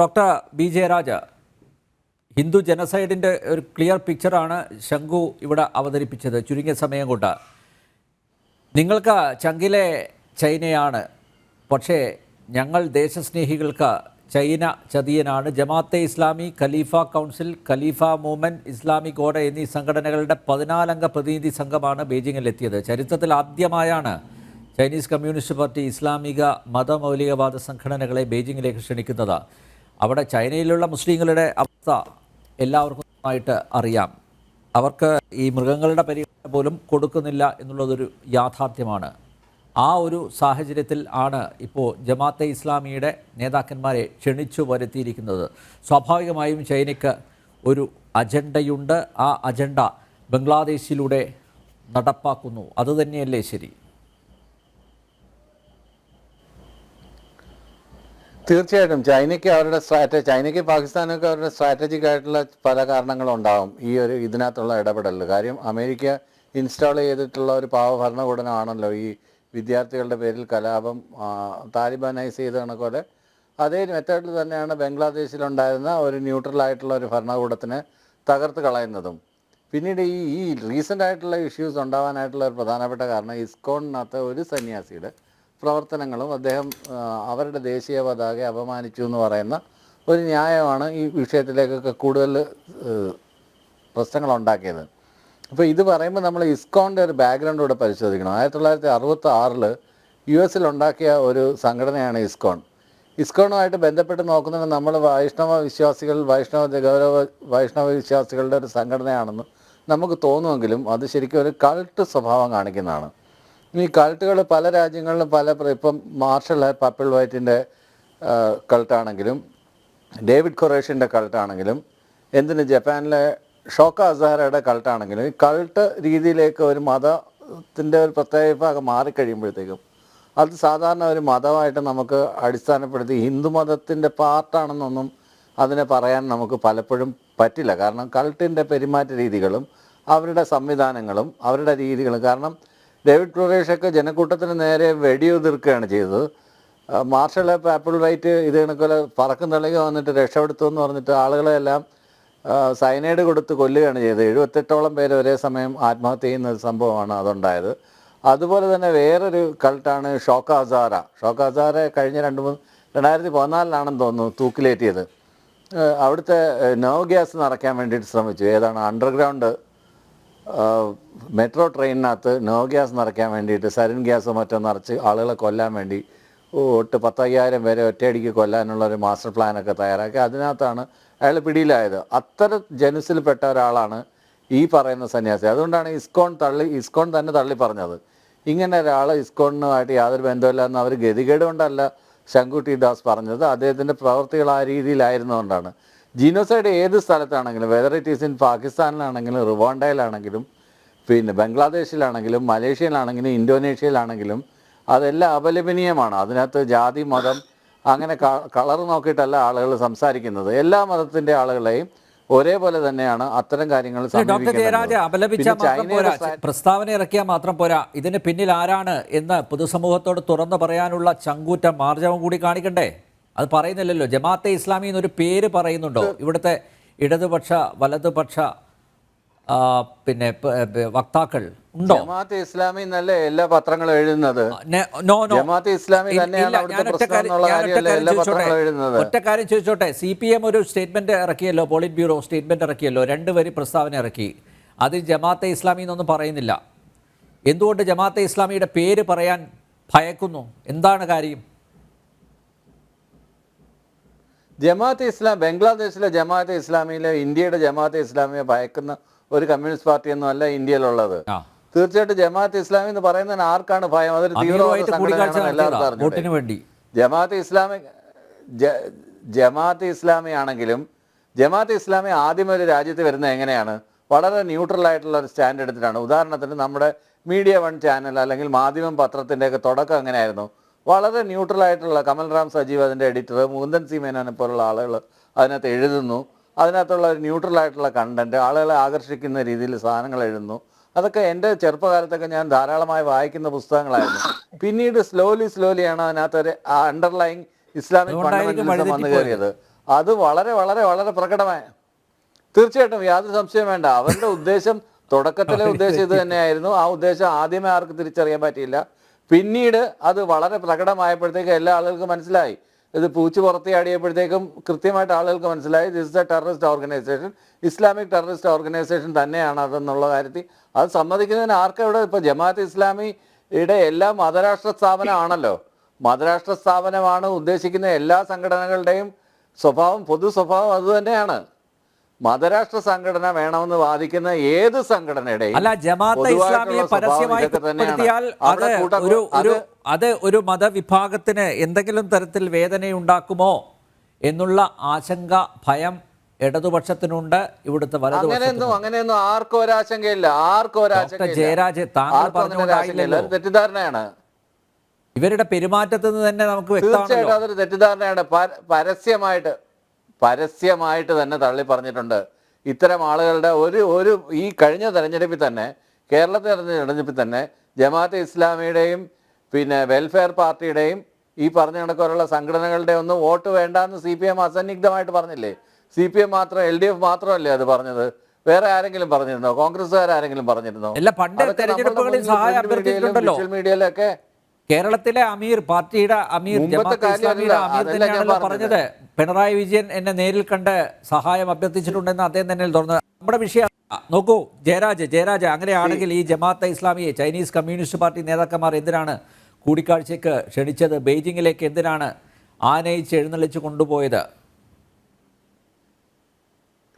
Doctor B Jayaraj Hindu ജനസൈഡിന്റെ ഒരു clear പിക്ചറാണ് ശംഖു ഇവിടെ അവതരിപ്പിച്ചത് ചുരുങ്ങിയ സമയം കൊണ്ട്. നിങ്ങൾക്ക് ചങ്കിലെ ചൈനയാണ് പക്ഷേ ഞങ്ങൾ ദേശസ്നേഹികൾക്ക് China ചതിയനാണ്. Jamaat Islami Khalifa council Khalifa movement Islamic order എന്നീ സംഘടനകളുടെ പതിനാലംഗ പ്രതിനിധി സംഘമാണ് ബീജിങ്ങിലെത്തിയത് ചരിത്രത്തിൽ ആദ്യമായാണ് ചൈനീസ് കമ്മ്യൂണിസ്റ്റ് പാർട്ടി ഇസ്ലാമിക മതമൗലികവാദ സംഘടനകളെ ബീജിംഗിലേക്ക് ക്ഷണിക്കുന്നത്. അവിടെ ചൈനയിലുള്ള മുസ്ലിങ്ങളുടെ അവസ്ഥ എല്ലാവർക്കും ആയിട്ട് അറിയാം. അവർക്ക് ഈ മൃഗങ്ങളുടെ പരിഗണന പോലും കൊടുക്കുന്നില്ല എന്നുള്ളതൊരു യാഥാർത്ഥ്യമാണ്. ആ ഒരു സാഹചര്യത്തിൽ ആണ് ഇപ്പോൾ ജമാഅത്തെ ഇസ്ലാമിയുടെ നേതാക്കന്മാരെ ക്ഷണിച്ചു വരുത്തിയിരിക്കുന്നത്. സ്വാഭാവികമായും ചൈനയ്ക്ക് ഒരു അജണ്ടയുണ്ട്. ആ അജണ്ട ബംഗ്ലാദേശിലൂടെ നടപ്പാക്കുന്നു. അതുതന്നെയല്ലേ ശരി? തീർച്ചയായിട്ടും ചൈനയ്ക്ക് അവരുടെ സ്ട്രാറ്റജി ചൈനയ്ക്ക് പാകിസ്ഥാനൊക്കെ അവരുടെ സ്ട്രാറ്റജിക് ആയിട്ടുള്ള പല കാരണങ്ങളും ഉണ്ടാകും ഈ ഒരു ഇതിനകത്തുള്ള ഇടപെടലിൽ കാര്യം അമേരിക്ക ഇൻസ്റ്റാൾ ചെയ്തിട്ടുള്ള ഒരു പാവ ഭരണകൂടനാണല്ലോ ഈ വിദ്യാർത്ഥികളുടെ പേരിൽ കലാപം താലിബാനൈസ് ചെയ്ത കണക്കോലെ അതേ മെത്തേഡിൽ തന്നെയാണ് ബംഗ്ലാദേശിലുണ്ടായിരുന്ന ഒരു ന്യൂട്രൽ ആയിട്ടുള്ള ഒരു ഭരണകൂടത്തിനെ തകർത്ത് കളയുന്നതും. പിന്നീട് ഈ ഈ റീസെന്റ് ആയിട്ടുള്ള ഇഷ്യൂസ് ഉണ്ടാവാനായിട്ടുള്ള ഒരു പ്രധാനപ്പെട്ട കാരണം ഇസ്കോണിനകത്ത് ഒരു സന്യാസിയുടെ പ്രവർത്തനങ്ങളും അദ്ദേഹം അവരുടെ ദേശീയ പതാക അപമാനിച്ചു എന്ന് പറയുന്ന ഒരു ന്യായമാണ് ഈ വിഷയത്തിലേക്കൊക്കെ കൂടുതൽ പ്രശ്നങ്ങളുണ്ടാക്കിയത്. അപ്പോൾ ഇത് പറയുമ്പോൾ നമ്മൾ ഇസ്കോണിന്റെ ഒരു ബാക്ക്ഗ്രൗണ്ട് കൂടെ പരിശോധിക്കണം. ആയിരത്തി തൊള്ളായിരത്തി അറുപത്തി ആറിൽ യു എസിൽ ഉണ്ടാക്കിയ ഒരു സംഘടനയാണ് ഇസ്കോൺ. ഇസ്കോണുമായിട്ട് ബന്ധപ്പെട്ട് നോക്കുന്നത് നമ്മൾ വൈഷ്ണവ വിശ്വാസികൾ വൈഷ്ണവ ഗൗരവ വൈഷ്ണവ വിശ്വാസികളുടെ ഒരു സംഘടനയാണെന്ന് നമുക്ക് തോന്നുമെങ്കിലും അത് ശരിക്കും ഒരു കൾട്ട് സ്വഭാവം കാണിക്കുന്നതാണ്. ഈ കൾട്ടുകൾ പല രാജ്യങ്ങളിലും പല ഇപ്പം മാർഷൽ പപ്പിൾ വൈറ്റിന്റെ കൾട്ടാണെങ്കിലും ഡേവിഡ് ഖൊറേഷിന്റെ കൾട്ടാണെങ്കിലും എന്തിന് ജപ്പാനിലെ ഷോക്ക അസഹറയുടെ കൾട്ടാണെങ്കിലും ഈ കൾട്ട് രീതിയിലേക്ക് ഒരു മതത്തിന്റെ ഒരു പ്രത്യേക വിഭാഗം മാറിക്കഴിയുമ്പോഴത്തേക്കും അത് സാധാരണ ഒരു മതമായിട്ട് നമുക്ക് അടിസ്ഥാനപ്പെടുത്തി ഹിന്ദു മതത്തിന്റെ പാർട്ടാണെന്നൊന്നും അതിനെ പറയാൻ നമുക്ക് പലപ്പോഴും പറ്റില്ല. കാരണം കൾട്ടിന്റെ പെരുമാറ്റ രീതികളും അവരുടെ സംവിധാനങ്ങളും അവരുടെ രീതികളും കാരണം ഡേവിഡ് ക്രൊറേഷൊക്കെ ജനക്കൂട്ടത്തിന് നേരെ വെടിയുതിർക്കുകയാണ് ചെയ്തത്. മാർഷൽ ആപ്പിൾ വൈറ്റ് ഇത് കണക്കുപോലെ പറക്കും തള്ളിക വന്നിട്ട് രക്ഷപ്പെടുത്തു എന്ന് പറഞ്ഞിട്ട് ആളുകളെല്ലാം സൈനൈഡ് കൊടുത്ത് കൊല്ലുകയാണ് ചെയ്തത്. എഴുപത്തെട്ടോളം പേര് ഒരേ സമയം ആത്മഹത്യ ചെയ്യുന്ന ഒരു സംഭവമാണ് അതുണ്ടായത്. അതുപോലെ തന്നെ വേറൊരു കൾട്ടാണ് ഷോക്ക അസാര ഷോക്ക അസാര കഴിഞ്ഞ രണ്ട് മൂന്ന് രണ്ടായിരത്തി പതിനാലിലാണെന്ന് തോന്നുന്നു തൂക്കിലേറ്റിയത്. അവിടുത്തെ നോ ഗ്യാസ് നിറയ്ക്കാൻ വേണ്ടിയിട്ട് ശ്രമിച്ചു. ഏതാണ്? അണ്ടർഗ്രൗണ്ട് മെട്രോ ട്രെയിനിനകത്ത് നോ ഗ്യാസ് നിറയ്ക്കാൻ വേണ്ടിയിട്ട് സരിൻ ഗ്യാസോ മറ്റോ നിറച്ച് ആളുകളെ കൊല്ലാൻ വേണ്ടി ഒട്ട് പത്തയ്യായിരം പേരെ ഒറ്റയടിക്ക് കൊല്ലാനുള്ള ഒരു മാസ്റ്റർ പ്ലാനൊക്കെ തയ്യാറാക്കി. അതിനകത്താണ് അയാൾ പിടിയിലായത്. അത്തരം ജനുസിൽപ്പെട്ട ഒരാളാണ് ഈ പറയുന്ന സന്യാസി. അതുകൊണ്ടാണ് ഇസ്കോൺ തള്ളി ഇസ്കോൺ തന്നെ തള്ളി പറഞ്ഞത്. ഇങ്ങനെ ഒരാൾ ഇസ്കോണുമായിട്ട് യാതൊരു ബന്ധമില്ല എന്ന് അവർ ഗതികേട് കൊണ്ടല്ല ശങ്കുട്ടി ദാസ് പറഞ്ഞത്. അദ്ദേഹത്തിന്റെ പ്രവർത്തികൾ ആ രീതിയിലായിരുന്നുകൊണ്ടാണ് ജീനോസൈഡ് ഏത് സ്ഥലത്താണെങ്കിലും വെതർ ഇറ്റ് ഈസ് ഇൻ പാകിസ്ഥാനിലാണെങ്കിലും റുവാണ്ടയിലാണെങ്കിലും പിന്നെ ബംഗ്ലാദേശിലാണെങ്കിലും മലേഷ്യയിലാണെങ്കിലും ഇന്തോനേഷ്യയിലാണെങ്കിലും അതെല്ലാം അപലപനീയമാണ്. അതിനകത്ത് ജാതി മതം അങ്ങനെ കളർ നോക്കിയിട്ടല്ല ആളുകൾ സംസാരിക്കുന്നത്. എല്ലാ മതത്തിന്റെ ആളുകളെയും ഒരേപോലെ തന്നെയാണ് അത്തരം കാര്യങ്ങൾ ഡോക്ടർ ജയരാജ സമീപിക്കേണ്ടത്. മാത്രം പോരാ. പ്രസ്താവന ഇറക്കിയാൽ മാത്രം പോരാ. ഇതിന് പിന്നിൽ ആരാണ് എന്ന് പൊതുസമൂഹത്തോട് തുറന്നു പറയാനുള്ള ചങ്കൂറ്റ മാർജവം കൂടി കാണിക്കണ്ടേ? അത് പറയുന്നില്ലല്ലോ. ജമാഅത്തെ ഇസ്ലാമി എന്നൊരു പേര് പറയുന്നുണ്ടോ? ഇവിടുത്തെ ഇടതുപക്ഷ വലതുപക്ഷ പിന്നെ വക്താക്കൾ ഉണ്ടോ? ജമാഅത്തെ ഇസ്ലാമി എന്നല്ലേ എല്ലാ പത്രങ്ങളും എഴുതുന്നത്? ജമാഅത്തെ ഇസ്ലാമി ഒറ്റ കാര്യം- ചോദിച്ചോട്ടെ. സി പി എം ഒരു സ്റ്റേറ്റ്മെന്റ് ഇറക്കിയല്ലോ പോളിറ്റ് ബ്യൂറോ സ്റ്റേറ്റ്മെന്റ് ഇറക്കിയല്ലോ രണ്ട് വരി പ്രസ്താവന ഇറക്കി. അത് ജമാഅത്തെ ഇസ്ലാമി എന്നൊന്നും പറയുന്നില്ല. എന്തുകൊണ്ട് ജമാഅത്തെ ഇസ്ലാമിയുടെ പേര് പറയാൻ ഭയക്കുന്നു? എന്താണ് കാര്യം? ജമാഅത്തെ ഇസ്ലാം ബംഗ്ലാദേശിലെ ജമാഅത്തെ ഇസ്ലാമിയിലെ ഇന്ത്യയുടെ ജമാഅത്തെ ഇസ്ലാമിയെ ഭയക്കുന്ന ഒരു കമ്മ്യൂണിസ്റ്റ് പാർട്ടിയൊന്നും അല്ല ഇന്ത്യയിലുള്ളത്. തീർച്ചയായിട്ടും ജമാഅത്ത് ഇസ്ലാമി എന്ന് പറയുന്നതിന് ആർക്കാണ് ഭയം? അതൊരു തീവ്രവാദ എല്ലാവർക്കും വേണ്ടി. ജമാഅത്തെ ഇസ്ലാമി ജമാഅത്ത് ജമാഅത്തെ ഇസ്ലാമി ആണെങ്കിലും ജമാഅത്ത് ഇസ്ലാമി ആദ്യം ഒരു രാജ്യത്ത് വരുന്നത് എങ്ങനെയാണ്? വളരെ ന്യൂട്രൽ ആയിട്ടുള്ള ഒരു സ്റ്റാൻഡ് എടുത്തിട്ടാണ്. ഉദാഹരണത്തിന് നമ്മുടെ മീഡിയ വൺ ചാനൽ അല്ലെങ്കിൽ മാധ്യമം പത്രത്തിന്റെയൊക്കെ തുടക്കം എങ്ങനെയായിരുന്നു? വളരെ ന്യൂട്രൽ ആയിട്ടുള്ള കമൽ റാം സജീവ് അതിന്റെ എഡിറ്റർ മുകുന്ദൻ സി മേനോനെ പോലുള്ള ആളുകൾ അതിനകത്ത് എഴുതുന്നു. അതിനകത്തുള്ള ഒരു ന്യൂട്രൽ ആയിട്ടുള്ള കണ്ടന്റ് ആളുകളെ ആകർഷിക്കുന്ന രീതിയിൽ സാധനങ്ങൾ എഴുതുന്നു. അതൊക്കെ എന്റെ ചെറുപ്പകാലത്തൊക്കെ ഞാൻ ധാരാളമായി വായിക്കുന്ന പുസ്തകങ്ങളായിരുന്നു. പിന്നീട് സ്ലോലി സ്ലോലിയാണ് അതിനകത്ത് ഒരു അണ്ടർലൈൻ ഇസ്ലാമിക് ഫണ്ടമെന്റലിസം വന്നു കയറിയത് അത് വളരെ വളരെ വളരെ പ്രകടമായ തീർച്ചയായിട്ടും യാതൊരു സംശയം വേണ്ട. അവരുടെ ഉദ്ദേശം തുടക്കത്തിലെ ഉദ്ദേശം ഇത് തന്നെയായിരുന്നു. ആ ഉദ്ദേശം ആദ്യമേ ആർക്ക് തിരിച്ചറിയാൻ പറ്റിയില്ല. പിന്നീട് അത് വളരെ പ്രകടമായപ്പോഴത്തേക്ക് എല്ലാ ആളുകൾക്കും മനസ്സിലായി. ഇത് പൂച്ചു പുറത്തിയാടിയപ്പോഴത്തേക്കും കൃത്യമായിട്ട് ആളുകൾക്ക് മനസ്സിലായി. This a terrorist organisation Islamic terrorist organisation തന്നെയാണ് അതെന്നുള്ള കാര്യത്തിൽ. അത് സമ്മതിക്കുന്നതിന് ആർക്കും ഇവിടെ ഇപ്പോൾ ജമാഅത്ത് ഇസ്ലാമിയുടെ എല്ലാ മതരാഷ്ട്ര സ്ഥാപനമാണല്ലോ. മതരാഷ്ട്ര സ്ഥാപനമാണ് ഉദ്ദേശിക്കുന്ന എല്ലാ സംഘടനകളുടെയും സ്വഭാവം പൊതു സ്വഭാവം അതുതന്നെയാണ് മതരാഷ്ട്ര സംഘടന വേണമെന്ന് വാദിക്കുന്ന ഏത് സംഘടനയുടെയും അല്ല ജമാഅത്തെ ഇസ്ലാമിയെ പരസ്യമായി കുറ്റപ്പെടുത്തിയാൽ അത് ഒരു ഒരു അത് ഒരു മതവിഭാഗത്തിന് എന്തെങ്കിലും തരത്തിൽ വേദനയുണ്ടാക്കുമോ എന്നുള്ള ആശങ്ക ഭയം ഇടതുപക്ഷത്തിനുണ്ട് ഇവിടുത്തെ വലതുപക്ഷത്തിനുണ്ട്. അങ്ങനെയൊന്നും ആർക്കും ഒരാശങ്കയില്ല ആർക്കും ഒരാശങ്ക ജയരാജ്, താങ്കൾ പറഞ്ഞു പറഞ്ഞുകൊണ്ടായില്ലല്ലോ. തെറ്റിദ്ധാരണയാണ്. ഇവരുടെ പെരുമാറ്റത്തിൽ നിന്ന് തന്നെ നമുക്ക് വ്യക്തമാണല്ലോ. അതൊരു തെറ്റിദ്ധാരണയാണ്. പര- പരസ്യമായിട്ട് പരസ്യമായിട്ട് തന്നെ തള്ളി പറഞ്ഞിട്ടുണ്ട്. ഇത്തരം ആളുകളുടെ ഒരു ഒരു ഈ കഴിഞ്ഞ തെരഞ്ഞെടുപ്പിൽ തന്നെ കേരളത്തിൽ നടന്ന തെരഞ്ഞെടുപ്പിൽ തന്നെ ജമാഅത്തെ ഇസ്ലാമിയുടെയും പിന്നെ വെൽഫെയർ പാർട്ടിയുടെയും ഈ പറഞ്ഞ കണക്കുള്ള സംഘടനകളുടെ ഒന്നും വോട്ട് വേണ്ടാന്ന് സി പി എം അസന്നിഗ്ധമായിട്ട് പറഞ്ഞില്ലേ? സി പി എം മാത്രം എൽ ഡി എഫ് മാത്രമല്ലേ അത് പറഞ്ഞത്? വേറെ ആരെങ്കിലും പറഞ്ഞിരുന്നോ? കോൺഗ്രസ്സുകാരെങ്കിലും പറഞ്ഞിരുന്നോ? സോഷ്യൽ മീഡിയയിലൊക്കെ കേരളത്തിലെ അമീർ പാർട്ടിയുടെ അമീർ ഇസ്ലാമിയുടെ അമീർ തന്നെയാണല്ലോ പറഞ്ഞത്. പിണറായി വിജയൻ എന്നെ നേരിൽ കണ്ട് സഹായം അഭ്യർത്ഥിച്ചിട്ടുണ്ടെന്ന് അദ്ദേഹം തന്നെ തുറന്നത്. നമ്മുടെ വിഷയം നോക്കൂ ജയരാജ് ജയരാജ് അങ്ങനെയാണെങ്കിൽ ഈ ജമാഅത്തെ ഇസ്ലാമിയെ ചൈനീസ് കമ്മ്യൂണിസ്റ്റ് പാർട്ടി നേതാക്കന്മാർ എന്തിനാണ് കൂടിക്കാഴ്ചയ്ക്ക് ക്ഷണിച്ചത്? ബെയ്ജിങ്ങിലേക്ക് എന്തിനാണ് ആനയിച്ച് എഴുന്നള്ളിച്ച് കൊണ്ടുപോയത്?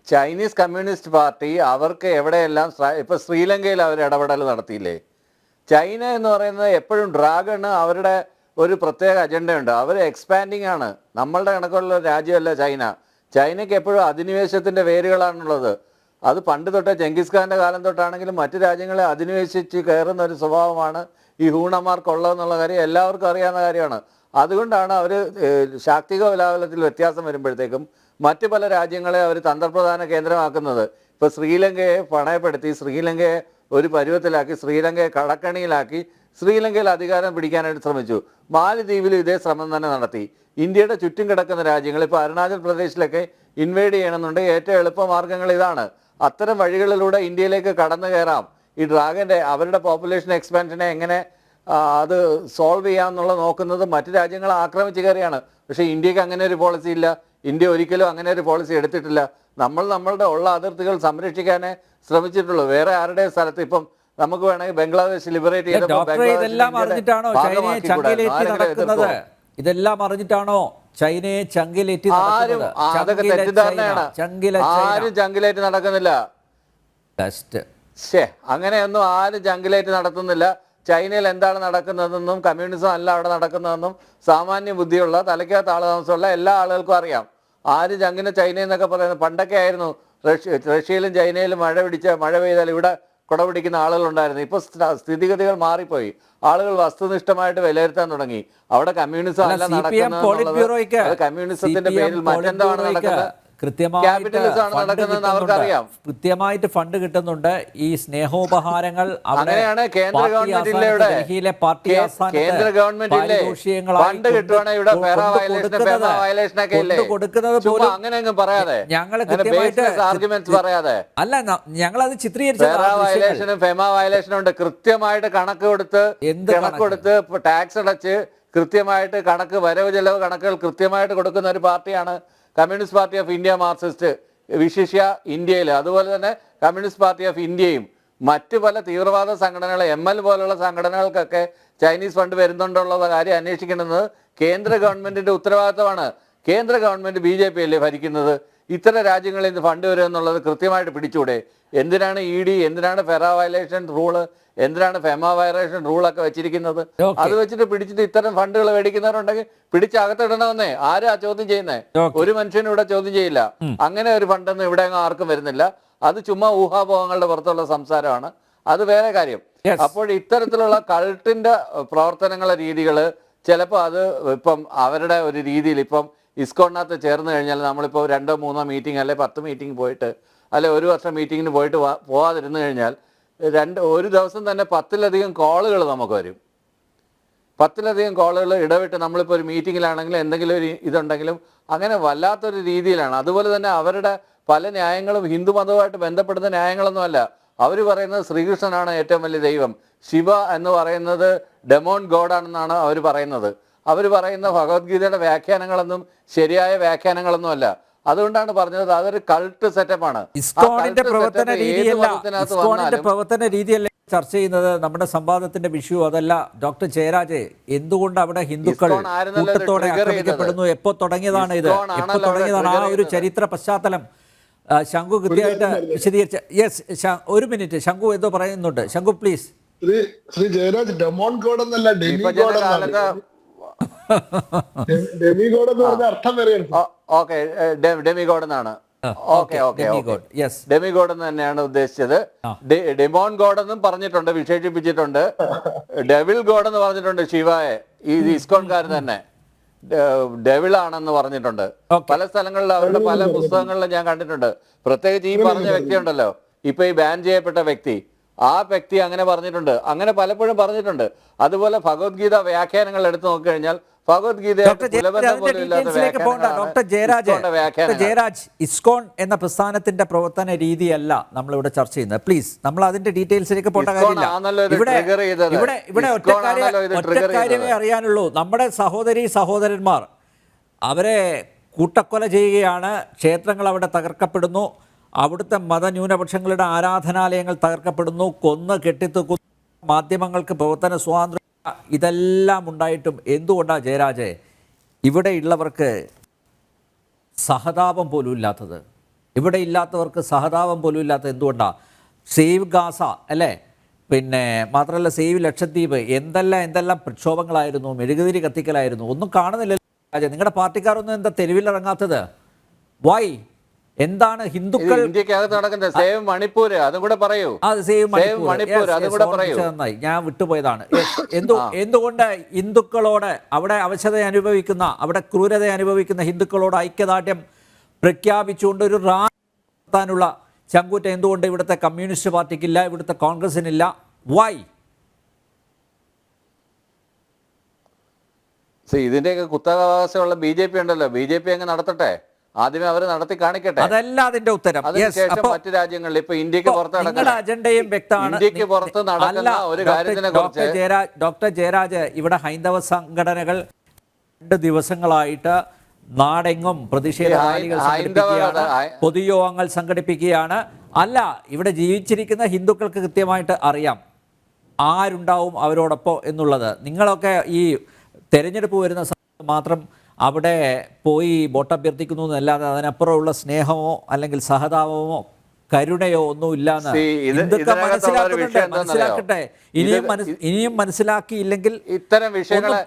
ചൈനീസ് കമ്മ്യൂണിസ്റ്റ് പാർട്ടി അവർക്ക് എവിടെയെല്ലാം ഇപ്പൊ ശ്രീലങ്കയിൽ അവർ ഇടപെടൽ നടത്തിയില്ലേ? ചൈന എന്ന് പറയുന്നത് എപ്പോഴും ഡ്രാഗണ് അവരുടെ ഒരു പ്രത്യേക അജണ്ടയുണ്ട്. അവർ എക്സ്പാൻഡിങ് ആണ്. നമ്മളുടെ കണക്കുള്ള രാജ്യമല്ല ചൈന. ചൈനയ്ക്ക് എപ്പോഴും അധിനിവേശത്തിന്റെ വേരുകളാണുള്ളത്. അത് പണ്ട് തൊട്ടേ ചെങ്കിസ് ഖാന്റെ കാലം തൊട്ടാണെങ്കിലും മറ്റു രാജ്യങ്ങളെ അധിനിവേശിച്ച് കയറുന്ന ഒരു സ്വഭാവമാണ് ഈ ഹൂണന്മാർക്കുള്ളതെന്നുള്ള കാര്യം എല്ലാവർക്കും അറിയാവുന്ന കാര്യമാണ്. അതുകൊണ്ടാണ് അവർ ശാക്തിക ബലാബലത്തിൽ വ്യത്യാസം വരുമ്പോഴത്തേക്കും മറ്റ് പല രാജ്യങ്ങളെ അവർ തന്ത്രപ്രധാന കേന്ദ്രമാക്കുന്നത്. ഇപ്പോൾ ശ്രീലങ്കയെ പണയപ്പെടുത്തി ശ്രീലങ്കയെ ഒരു പരുവത്തിലാക്കി ശ്രീലങ്കയെ കടക്കണിയിലാക്കി ശ്രീലങ്കയിൽ അധികാരം പിടിക്കാനായിട്ട് ശ്രമിച്ചു. മാലിദ്വീപിലും ഇതേ ശ്രമം തന്നെ നടത്തി. ഇന്ത്യയുടെ ചുറ്റും കിടക്കുന്ന രാജ്യങ്ങൾ ഇപ്പോൾ അരുണാചൽ പ്രദേശിലൊക്കെ ഇൻവേഡ് ചെയ്യണമെന്നുണ്ടെങ്കിൽ ഏറ്റവും എളുപ്പ മാർഗങ്ങൾ ഇതാണ്. അത്തരം വഴികളിലൂടെ ഇന്ത്യയിലേക്ക് കടന്നു കയറാം. ഈ ഡ്രാഗന്റെ അവരുടെ പോപ്പുലേഷൻ എക്സ്പാൻഷനെ എങ്ങനെ അത് സോൾവ് ചെയ്യാമെന്നുള്ള നോക്കുന്നത് മറ്റു രാജ്യങ്ങളെ ആക്രമിച്ച് കയറിയാണ്. പക്ഷേ ഇന്ത്യയ്ക്ക് അങ്ങനെ ഒരു പോളിസി ഇല്ല. ഇന്ത്യ ഒരിക്കലും അങ്ങനെ ഒരു പോളിസി എടുത്തിട്ടില്ല. നമ്മൾ നമ്മളുടെ ഉള്ള അതിർത്തികൾ സംരക്ഷിക്കാനേ ശ്രമിച്ചിട്ടുള്ളൂ. വേറെ ആരുടെ സ്ഥലത്ത് ഇപ്പം നമുക്ക് വേണമെങ്കിൽ ബംഗ്ലാദേശ് ലിബറേറ്റ് ചെയ്തപ്പോൾ ഇതെല്ലാം അറിഞ്ഞിട്ടാണോ ചൈനയെ? ചങ്കിലേറ്റി ആരും അതൊക്കെ തെറ്റിദ്ധാരണയാണ്. ആരും ചങ്കിലേറ്റ് നടക്കുന്നില്ല. അങ്ങനെയൊന്നും ആരും ചങ്കിലേറ്റ് നടത്തുന്നില്ല. ചൈനയിൽ എന്താണ് നടക്കുന്നതെന്നും കമ്മ്യൂണിസം അല്ല അവിടെ നടക്കുന്നതെന്നും സാമാന്യ ബുദ്ധിയുള്ള തലയ്ക്കകത്ത് ആളുതാമസമുള്ള എല്ലാ ആളുകൾക്കും അറിയാം. ആര് ജംഗിനെ ചൈന എന്നൊക്കെ പറയുന്നത്? പണ്ടൊക്കെ ആയിരുന്നു റഷ്യ റഷ്യയിലും ചൈനയിലും മഴ പിടിച്ച മഴ പെയ്താൽ ഇവിടെ കുട പിടിക്കുന്ന ആളുകളുണ്ടായിരുന്നു. ഇപ്പോൾ സ്ഥ- സ്ഥിതിഗതികൾ മാറിപ്പോയി. ആളുകൾ വസ്തുനിഷ്ഠമായിട്ട് വിലയിരുത്താൻ തുടങ്ങി. അവിടെ കമ്മ്യൂണിസം അല്ല, നടക്കുന്നത് കമ്മ്യൂണിസത്തിന്റെ പേരിൽ മറ്റെന്താണ് നടക്കുന്നത്? കൃത്യമായിട്ട് കൃത്യമായിട്ട് ഫണ്ട് കിട്ടുന്നുണ്ട്. ഈ സ്നേഹോപഹാരങ്ങൾ അങ്ങനെയാണ് കേന്ദ്ര പാർട്ടി ഗവൺമെന്റ് ഇല്ലേ ആസ്ഥാനത്ത് ഇവിടെ ഡൽഹിയിലെ പാർട്ടി കേന്ദ്ര ഗവൺമെന്റ് ഫണ്ട് കിട്ടുവാണെങ്കിൽ കൊടുക്കുന്നത് പോലും അങ്ങനെ അങ്ങ് പറയാതെ ഞങ്ങൾ കൃത്യമായിട്ട് പറയാതെ. അല്ല ഞങ്ങൾ അത് ചിത്രീകരിച്ചു ഫെമ വയലേഷനും ഉണ്ട് കൃത്യമായിട്ട് കണക്ക് കൊടുത്ത് എന്ത് കണക്ക് കൊടുത്ത് ടാക്സ് അടച്ച് കൃത്യമായിട്ട് കണക്ക് വരവ് ചെലവ് കണക്കുകൾ കൃത്യമായിട്ട് കൊടുക്കുന്ന ഒരു പാർട്ടിയാണ് Communist Party of India Marxist വിശിഷ്യ ഇന്ത്യയിൽ അതുപോലെ തന്നെ കമ്മ്യൂണിസ്റ്റ് പാർട്ടി ഓഫ് ഇന്ത്യയും മറ്റു പല തീവ്രവാദ സംഘടനകൾ എം എൽ പോലുള്ള സംഘടനകൾക്കൊക്കെ ചൈനീസ് ഫണ്ട് വരുന്നുണ്ടുള്ള കാര്യം അന്വേഷിക്കേണ്ടത് കേന്ദ്ര ഗവൺമെന്റിന്റെ ഉത്തരവാദിത്തമാണ്. കേന്ദ്ര ഗവൺമെന്റ് ബി ജെ പി അല്ലേ ഭരിക്കുന്നത്? ഇത്തരം രാജ്യങ്ങളിൽ നിന്ന് ഫണ്ട് വരും എന്നുള്ളത് കൃത്യമായിട്ട് പിടിച്ചൂടെ. എന്തിനാണ് ഇ ഡി എന്തിനാണ് ഫെറ വയലേഷൻ റൂൾ എന്തിനാണ് ഫെമ വയലേഷൻ റൂളൊക്കെ വെച്ചിരിക്കുന്നത്? അത് വെച്ചിട്ട് പിടിച്ചിട്ട് ഇത്തരം ഫണ്ടുകൾ മേടിക്കുന്നവരുണ്ടെങ്കിൽ പിടിച്ചകത്തിടണമെന്നേ ആരാ ചോദ്യം ചെയ്യുന്നേ? ഒരു മനുഷ്യനും ഇവിടെ ചോദ്യം ചെയ്യില്ല. അങ്ങനെ ഒരു ഫണ്ടൊന്നും ഇവിടെ ആർക്കും വരുന്നില്ല. അത് ചുമ്മാ ഊഹാപോഹങ്ങളുടെ പുറത്തുള്ള സംസാരമാണ്. അത് വേറെ കാര്യം. അപ്പോൾ ഇത്തരത്തിലുള്ള കൾട്ടിന്റെ പ്രവർത്തനങ്ങളെ രീതികൾ ചിലപ്പോൾ അത് ഇപ്പം അവരുടെ ഒരു രീതിയിൽ ഇപ്പം ഇസ്കോണിനകത്ത് ചേർന്ന് കഴിഞ്ഞാൽ നമ്മളിപ്പോൾ രണ്ടോ മൂന്നോ മീറ്റിംഗ് അല്ലെ പത്ത് മീറ്റിംഗ് പോയിട്ട് അല്ലെ ഒരു വർഷം മീറ്റിങ്ങിന് പോയിട്ട് പോവാതിരുന്നു കഴിഞ്ഞാൽ രണ്ട് ഒരു ദിവസം തന്നെ പത്തിലധികം കോളുകൾ നമുക്ക് വരും. പത്തിലധികം കോളുകൾ ഇടവിട്ട് നമ്മളിപ്പോൾ ഒരു മീറ്റിങ്ങിലാണെങ്കിലും എന്തെങ്കിലും ഒരു ഇതുണ്ടെങ്കിലും അങ്ങനെ വല്ലാത്തൊരു രീതിയിലാണ്. അതുപോലെ തന്നെ അവരുടെ പല ന്യായങ്ങളും ഹിന്ദു മതവുമായിട്ട് ബന്ധപ്പെടുന്ന ന്യായങ്ങളൊന്നുമല്ല അവർ പറയുന്നത് ശ്രീകൃഷ്ണനാണ് ഏറ്റവും വലിയ ദൈവം. ശിവ എന്ന് പറയുന്നത് ഡെമോൺ ഗോഡാണെന്നാണ് അവർ പറയുന്നത്. അവർ പറയുന്ന ഭഗവത്ഗീതയുടെ വ്യാഖ്യാനങ്ങളൊന്നും ശരിയായ വ്യാഖ്യാനങ്ങളൊന്നും അല്ല. അതുകൊണ്ടാണ് പറഞ്ഞത് അതൊരു കൾട്ട് സെറ്റപ്പാണ് ഇസ്കോണിന്റെ പ്രവർത്തന രീതിയല്ല ഇസ്കോണിന്റെ പ്രവർത്തന രീതിയല്ല ചർച്ച ചെയ്യുന്നത്? നമ്മുടെ സംവാദത്തിന്റെ വിഷു അതല്ല. ഡോക്ടർ ജയരാജ് എന്തുകൊണ്ട് അവിടെ ഹിന്ദുക്കൾ കൂട്ടത്തോടെ. ആക്രമിക്കപ്പെടുന്നു? എപ്പോ തുടങ്ങിയതാണ് ഇത്? എപ്പോ തുടങ്ങിയതാണ് ആ ഒരു ചരിത്ര പശ്ചാത്തലം? ശങ്കു ശംഖു കൃത്യമായിട്ട് വിശദീകരിച്ച യെസ് ഒരു മിനിറ്റ്. ശംഖു എന്തോ പറയുന്നുണ്ട്. Shankhu please. Shri Shri Jayaraj demon god എന്നല്ല demi god god okay demigod എന്നാണ് ഓക്കെ ഓക്കെ. ഡെമിഗോഡ് എന്ന് തന്നെയാണ് ഉദ്ദേശിച്ചത്. ഡെമോൺ ഗോഡ് എന്നും പറഞ്ഞിട്ടുണ്ട് വിശേഷിപ്പിച്ചിട്ടുണ്ട്. ഡെവിൽ ഗോഡ് എന്ന് പറഞ്ഞിട്ടുണ്ട് ശിവായ ഈ ഇസ്കോൺകാർ തന്നെ. ഡെവിൾ ആണെന്ന് പറഞ്ഞിട്ടുണ്ട്. പല സ്ഥലങ്ങളിൽ അവരുടെ പല പുസ്തകങ്ങളിലും ഞാൻ കണ്ടിട്ടുണ്ട്. പ്രത്യേകിച്ച് ഈ പറഞ്ഞ വ്യക്തി ഉണ്ടല്ലോ ഇപ്പൊ ഈ ബാൻ ചെയ്യപ്പെട്ട വ്യക്തി ആ വ്യക്തി അങ്ങനെ പറഞ്ഞിട്ടുണ്ട്. അങ്ങനെ പലപ്പോഴും പറഞ്ഞിട്ടുണ്ട്. അതുപോലെ ഭഗവത്ഗീത വ്യാഖ്യാനങ്ങൾ എടുത്തു നോക്കിക്കഴിഞ്ഞാൽ ഭഗവത്ഗീത ഡോക്ടർ ജയരാജ് ജയരാജ് ഇസ്കോൺ എന്ന പ്രസ്ഥാനത്തിന്റെ പ്രവർത്തന രീതിയല്ല നമ്മളിവിടെ ചർച്ച ചെയ്യുന്നത്. പ്ലീസ് നമ്മൾ അതിന്റെ ഡീറ്റെയിൽസിലേക്ക് പോട്ട കാര്യമില്ല. ഇവിടെ ഇവിടെ ഇവിടെ ഒറ്റ കാര്യമേ അറിയാനുള്ളൂ. നമ്മുടെ സഹോദരി സഹോദരന്മാർ അവരെ കൂട്ടക്കൊല ചെയ്യുകയാണ്. ക്ഷേത്രങ്ങൾ അവിടെ തകർക്കപ്പെടുന്നു. അവിടുത്തെ മതന്യൂനപക്ഷങ്ങളുടെ ആരാധനാലയങ്ങൾ തകർക്കപ്പെടുന്നു. കൊന്ന് കെട്ടിത്തൂക്കുന്നു മാധ്യമങ്ങൾക്ക് പ്രവർത്തന സ്വാതന്ത്ര്യം ഇതെല്ലാം ഉണ്ടായിട്ടും എന്തുകൊണ്ടാണ് ജയരാജെ? ഇവിടെയുള്ളവർക്ക് സഹതാപം പോലും ഇല്ലാത്തത്. ഇവിടെ ഇല്ലാത്തവർക്ക് സഹതാപം പോലും ഇല്ലാത്തത് എന്തുകൊണ്ടാണ് സേവ് ഗാസ അല്ലേ? പിന്നെ മാത്രമല്ല സേവ് ലക്ഷദ്വീപ് എന്തെല്ലാം എന്തെല്ലാം പ്രക്ഷോഭങ്ങളായിരുന്നു മെഴുകുതിരി കത്തിക്കലായിരുന്നു ഒന്നും കാണുന്നില്ല നിങ്ങളുടെ പാർട്ടിക്കാരൊന്നും എന്താ തെരുവിലിറങ്ങാത്തത്? വൈ എന്താണ് ഹിന്ദുക്കൾ ഇന്ത്യക്കകത്ത് നടക്കുന്ന സേവ് മണിപ്പൂർ അതും കൂടെ പറയൂ. അത് സേവ് സേവ് മണിപ്പൂർ അതും കൂടെ പറയൂ. നന്നായി ഞാൻ വിട്ടുപോയതാണ്. എന്തു എന്തുകൊണ്ട് ഹിന്ദുക്കളോട് അവിടെ അവശത അനുഭവിക്കുന്ന അവിടെ ക്രൂരത അനുഭവിക്കുന്ന ഹിന്ദുക്കളോട് ഐക്യദാർഢ്യം പ്രഖ്യാപിച്ചുകൊണ്ട് ഒരു റാലി നടത്താനുള്ള ചങ്കൂറ്റ എന്തുകൊണ്ട് ഇവിടുത്തെ കമ്മ്യൂണിസ്റ്റ് പാർട്ടിക്കില്ല ഇവിടുത്തെ കോൺഗ്രസിനില്ല? വൈ ഇതിന്റെയൊക്കെ കുത്തകാവകാശമുള്ള ബി ജെ പി ഉണ്ടല്ലോ. ബി ജെ പി അങ്ങ് നടത്തട്ടെ. ആദ്യമേ അവർ നടത്തി കാണിക്കട്ടെ. അതല്ല അതിന്റെ ഉത്തരം. അതിനുശേഷം മറ്റു രാജ്യങ്ങളിൽ ഇപ്പൊ ഇന്ത്യയ്ക്ക് പുറത്ത് നടക്കുന്ന അജണ്ടയും വ്യക്തമാണ്. ഇന്ത്യയ്ക്ക് പുറത്ത് നടക്കുന്ന ഒരു കാര്യത്തിനെ കുറിച്ച് ഡോക്ടർ ജയരാജ് ഇവിടെ ഹൈന്ദവ സംഘടനകൾ രണ്ട് ദിവസങ്ങളായിട്ട് നാടെങ്ങും പ്രതിഷേധ റാലികൾ സംഘടിപ്പിക്കുകയാണ് പൊതുയോഗങ്ങൾ സംഘടിപ്പിക്കുകയാണ്. അല്ല ഇവിടെ ജീവിച്ചിരിക്കുന്ന ഹിന്ദുക്കൾക്ക് കൃത്യമായിട്ട് അറിയാം. ആരുണ്ടാവും അവരോടൊപ്പം എന്നുള്ളത്. നിങ്ങളൊക്കെ ഈ തെരഞ്ഞെടുപ്പ് വരുന്ന സമയത്ത് മാത്രം അവിടെ പോയി വോട്ടഭ്യർത്ഥിക്കുന്നു എന്നല്ലാതെ അതിനപ്പുറമുള്ള സ്നേഹമോ അല്ലെങ്കിൽ സഹതാപമോ കരുണയോ ഒന്നും ഇല്ലാന്ന് See, ഇത് ഹിന്ദുക്കൾ ഇതിനകത്തുള്ള ഒരു മനസ്സിലാക്കുന്നുണ്ട്. വിഷയം എന്താണെന്നറിയോ? മനസ്സിലാക്കട്ടെ. ഇനിയും ഇനിയും മനസ്സിലാക്കിയില്ലെങ്കിൽ ഇത്തരം വിഷയങ്ങളെ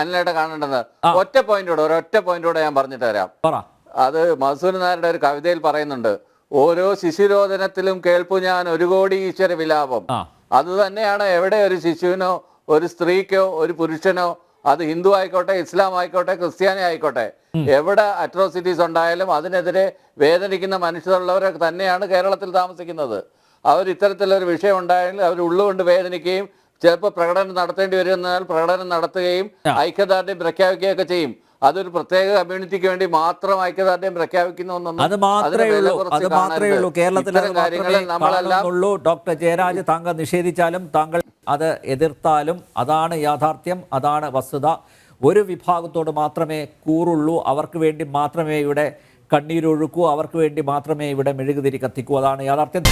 അനിലയുടെ കാണേണ്ടത്. ഒറ്റ പോയിന്റോടെ ഒരൊറ്റ പോയിന്റോടെ ഞാൻ പറഞ്ഞിട്ട് തരാം അത് മസൂർ നായരുടെ ഒരു കവിതയിൽ പറയുന്നുണ്ട് ഓരോ ശിശുരോധനത്തിലും കേൾപ്പു ഞാൻ ഒരു കോടി ഈശ്വര വിലാപം. അത് തന്നെയാണ് എവിടെ ഒരു ശിശുവിനോ ഒരു സ്ത്രീക്കോ ഒരു പുരുഷനോ അത് ഹിന്ദു ആയിക്കോട്ടെ ഇസ്ലാം ആയിക്കോട്ടെ ക്രിസ്ത്യാനി ആയിക്കോട്ടെ എവിടെ അട്രോസിറ്റീസ് ഉണ്ടായാലും അതിനെതിരെ വേദനിക്കുന്ന മനുഷ്യരുള്ളവരെ തന്നെയാണ് കേരളത്തിൽ താമസിക്കുന്നത്. അവർ ഇത്തരത്തിലൊരു വിഷയം ഉണ്ടായാൽ അവർ ഉള്ളുകൊണ്ട് വേദനിക്കുകയും ചിലപ്പോൾ പ്രകടനം നടത്തേണ്ടി വരുമെന്നാൽ പ്രകടനം നടത്തുകയും ഐക്യദാർഢ്യം പ്രഖ്യാപിക്കുകയൊക്കെ ചെയ്യും. അതൊരു പ്രത്യേക കമ്മ്യൂണിറ്റിക്ക് വേണ്ടി മാത്രം ഐക്യദാർഢ്യം പ്രഖ്യാപിക്കുന്നു എന്നൊന്നും അത് മാത്രമേ ഉള്ളൂ. അത് മാത്രമേ കാണരുത്. ഉള്ളൂ. കേരളത്തിൽ കാര്യങ്ങളിൽ നമ്മളെല്ലാം ഡോക്ടർ ജയരാജ് താങ്കൾ നിഷേധിച്ചാലും താങ്കൾ അത് എതിർത്താലും അതാണ് യാഥാർത്ഥ്യം അതാണ് വസ്തുത. ഒരു വിഭാഗത്തോട് മാത്രമേ കൂറുള്ളൂ. അവർക്ക് വേണ്ടി മാത്രമേ ഇവിടെ കണ്ണീരൊഴുക്കൂ. അവർക്ക് വേണ്ടി മാത്രമേ ഇവിടെ മെഴുകുതിരി കത്തിക്കൂ. അതാണ് യാഥാർത്ഥ്യം.